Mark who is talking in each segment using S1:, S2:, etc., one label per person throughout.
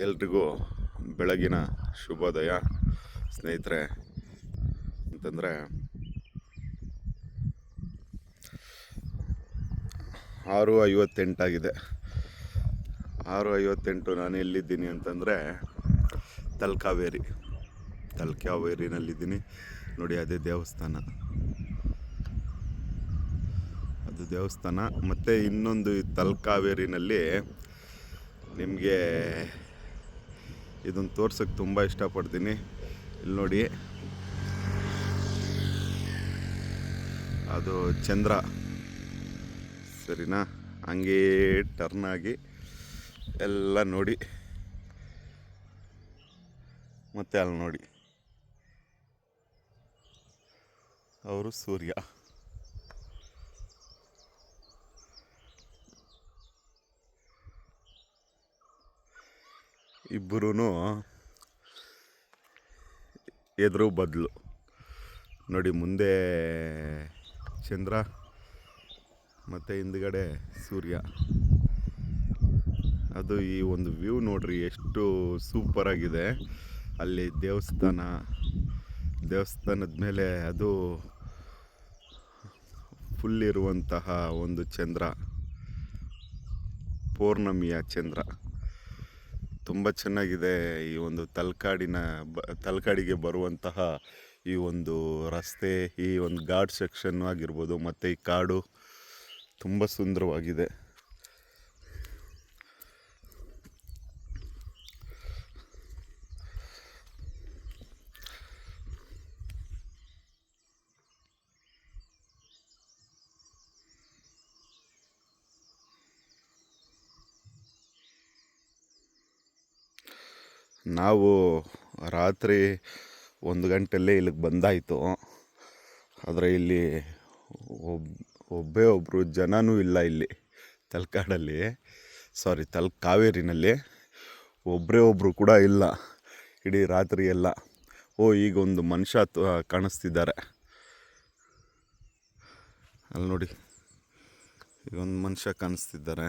S1: ಎಲ್ರಿಗೂ ಬೆಳಗಿನ ಶುಭೋದಯ. ಸ್ನೇಹಿತರೆ, ಅಂತಂದರೆ, ಆರು ಐವತ್ತೆಂಟಾಗಿದೆ. ಆರು ಐವತ್ತೆಂಟು ನಾನು ಎಲ್ಲಿದ್ದೀನಿ ಅಂತಂದರೆ, ತಲ್ಕಾವೇರಿ. ತಲ್ಕಾವೇರಿನಲ್ಲಿದ್ದೀನಿ. ನೋಡಿ, ಅದೇ ದೇವಸ್ಥಾನ. ಅದು ದೇವಸ್ಥಾನ. ಮತ್ತು ಇನ್ನೊಂದು ತಲಕಾವೇರಿನಲ್ಲಿ ನಿಮಗೆ ಇದನ್ನು ತೋರ್ಸೋಕ್ಕೆ ತುಂಬ ಇಷ್ಟಪಡ್ತೀನಿ. ಇಲ್ಲಿ ನೋಡಿ. ಅದು ಚಂದ್ರ. ಸರಿನಾ? ಹಂಗೇ ಟರ್ನ್ ಆಗಿ ಎಲ್ಲ ನೋಡಿ. ಮತ್ತೆ ಅಲ್ಲಿ ನೋಡಿ. ಅವರು ಸೂರ್ಯ. ಇಬ್ಬರೂ ಎದುರು ಬದಲು. ನೋಡಿ, ಮುಂದೆ ಚಂದ್ರ ಮತ್ತು ಹಿಂದ್ಗಡೆ ಸೂರ್ಯ. ಅದು ಈ ಒಂದು ವ್ಯೂ ನೋಡ್ರಿ, ಎಷ್ಟು ಸೂಪರಾಗಿದೆ. ಅಲ್ಲಿ ದೇವಸ್ಥಾನ, ದೇವಸ್ಥಾನದ ಮೇಲೆ ಅದು ಫುಲ್ ಇರುವಂತಹ ಒಂದು ಚಂದ್ರ. ಪೌರ್ಣಮಿಯ ಚಂದ್ರ. ತುಂಬ ಚೆನ್ನಾಗಿದೆ ಈ ಒಂದು ತಲಕಾಡಿನ ಬ, ತಲಕಾಡಿಗೆ ಬರುವಂತಹ ಈ ಒಂದು ರಸ್ತೆ, ಈ ಒಂದು ಘಾಟ್ ಸೆಕ್ಷನ್ ಆಗಿರ್ಬೋದು, ಮತ್ತು ಈ ಕಾಡು ತುಂಬ ಸುಂದರವಾಗಿದೆ. ನಾವು ರಾತ್ರಿ ಒಂದು ಗಂಟೆಯಲ್ಲೇ ಇಲ್ಲಿಗೆ ಬಂದಾಯಿತು. ಆದರೆ ಇಲ್ಲಿ ಒಬ್, ಒಬ್ಬೇ ಒಬ್ಬರು ಜನನೂ ಇಲ್ಲ ಇಲ್ಲಿ ತಲಕಾಡಲ್ಲಿ. ಸಾರಿ ತಲ್ ಕಾವೇರಿನಲ್ಲಿ ಒಬ್ಬರೇ ಒಬ್ಬರು ಕೂಡ ಇಲ್ಲ ಇಡೀ ರಾತ್ರಿ ಎಲ್ಲ. ಓ, ಈಗ ಒಂದು ಮನುಷ್ಯ ಕಾಣಿಸ್ತಿದ್ದಾರೆ. ಅಲ್ಲಿ ನೋಡಿ, ಈಗ ಒಂದು ಮನುಷ್ಯ ಕಾಣಿಸ್ತಿದ್ದಾರೆ.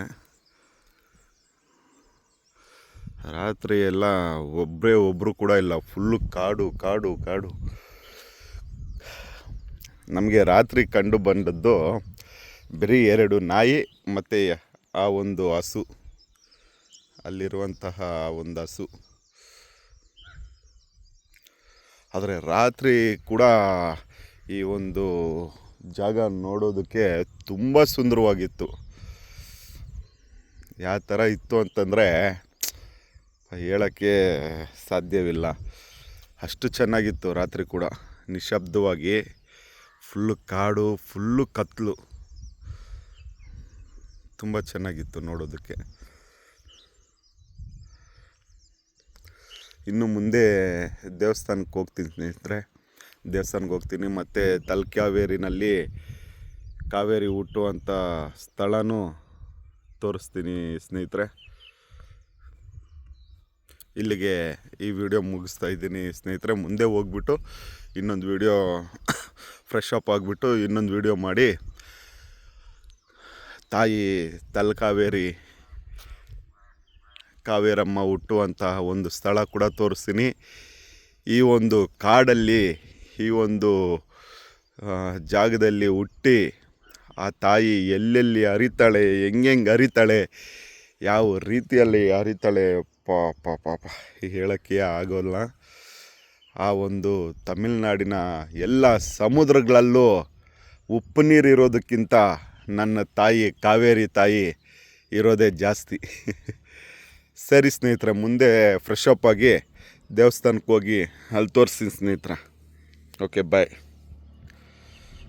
S1: ರಾತ್ರಿ ಎಲ್ಲ ಒಬ್ಬರೇ ಒಬ್ಬರು ಕೂಡ ಇಲ್ಲ ಫುಲ್ಲು ಕಾಡು ಕಾಡು ಕಾಡು. ನಮಗೆ ರಾತ್ರಿ ಕಂಡು ಬಂದದ್ದು ಬರೀ ಎರಡು ನಾಯಿ ಮತ್ತು ಆ ಒಂದು ಹಸು. ಅಲ್ಲಿರುವಂತಹ ಒಂದು ಹಸು. ಆದರೆ ರಾತ್ರಿ ಕೂಡ ಈ ಒಂದು ಜಾಗ ನೋಡೋದಕ್ಕೆ ತುಂಬ ಸುಂದರವಾಗಿತ್ತು. ಯಾವ ಥರ ಇತ್ತು ಅಂತಂದರೆ ಹೇಳೋಕ್ಕೆ ಸಾಧ್ಯವಿಲ್ಲ. ಅಷ್ಟು ಚೆನ್ನಾಗಿತ್ತು ರಾತ್ರಿ ಕೂಡ. ನಿಶಬ್ದವಾಗಿ ಫುಲ್ಲು ಕಾಡು, ಫುಲ್ಲು ಕತ್ತಲು ತುಂಬ ಚೆನ್ನಾಗಿತ್ತು ನೋಡೋದಕ್ಕೆ. ಇನ್ನು ಮುಂದೆ ದೇವಸ್ಥಾನಕ್ಕೆ ಹೋಗ್ತೀನಿ ಸ್ನೇಹಿತರೆ. ದೇವಸ್ಥಾನಕ್ಕೆ ಹೋಗ್ತೀನಿ. ಮತ್ತು ತಲಕಾವೇರಿನಲ್ಲಿ ಕಾವೇರಿ ಹುಟ್ಟುವಂಥ ಸ್ಥಳನೂ ತೋರಿಸ್ತೀನಿ ಸ್ನೇಹಿತರೆ. ಇಲ್ಲಿಗೆ ಈ ವಿಡಿಯೋ ಮುಗಿಸ್ತಾ ಇದ್ದೀನಿ. ಸ್ನೇಹಿತರೆ, ಮುಂದೆ ಹೋಗ್ಬಿಟ್ಟು ಇನ್ನೊಂದು ವಿಡಿಯೋ ಫ್ರೆಶ್ ಅಪ್ ಆಗಿಬಿಟ್ಟು ಇನ್ನೊಂದು ವಿಡಿಯೋ ಮಾಡಿ. ತಾಯಿ ತಲಕಾವೇರಿ ಕಾವೇರಮ್ಮ ಹುಟ್ಟುವಂತಹ ಒಂದು ಸ್ಥಳ ಕೂಡ ತೋರಿಸ್ತೀನಿ. ಈ ಒಂದು ಕಾಡಲ್ಲಿ, ಈ ಒಂದು ಜಾಗದಲ್ಲಿ ಹುಟ್ಟಿ ಆ ತಾಯಿ ಎಲ್ಲೆಲ್ಲಿ ಅರಿತಾಳೆ ಹೆಂಗೆಂಗೆ ಅರಿತಾಳೆ, ಯಾವ ರೀತಿಯಲ್ಲಿ ಹರಿತಾಳೆ ಪಾಪ ಪಾಪ ಹೇಳೋಕ್ಕೆ ಆಗೋಲ್ಲ. ಆ ಒಂದು ತಮಿಳ್ನಾಡಿನ ಎಲ್ಲ ಸಮುದ್ರಗಳಲ್ಲೂ ಉಪ್ಪು ನೀರು ಇರೋದಕ್ಕಿಂತ ನನ್ನ ತಾಯಿ, ಕಾವೇರಿ ತಾಯಿ ಇರೋದೇ ಜಾಸ್ತಿ. ಸರಿ ಸ್ನೇಹಿತರೆ, ಮುಂದೆ ಫ್ರೆಶ್ ಅಪ್ ಆಗಿ ದೇವಸ್ಥಾನಕ್ಕೆ ಹೋಗಿ ಅಲ್ಲಿ ತೋರಿಸ್ತೀನಿ ಸ್ನೇಹಿತರ. Okay bye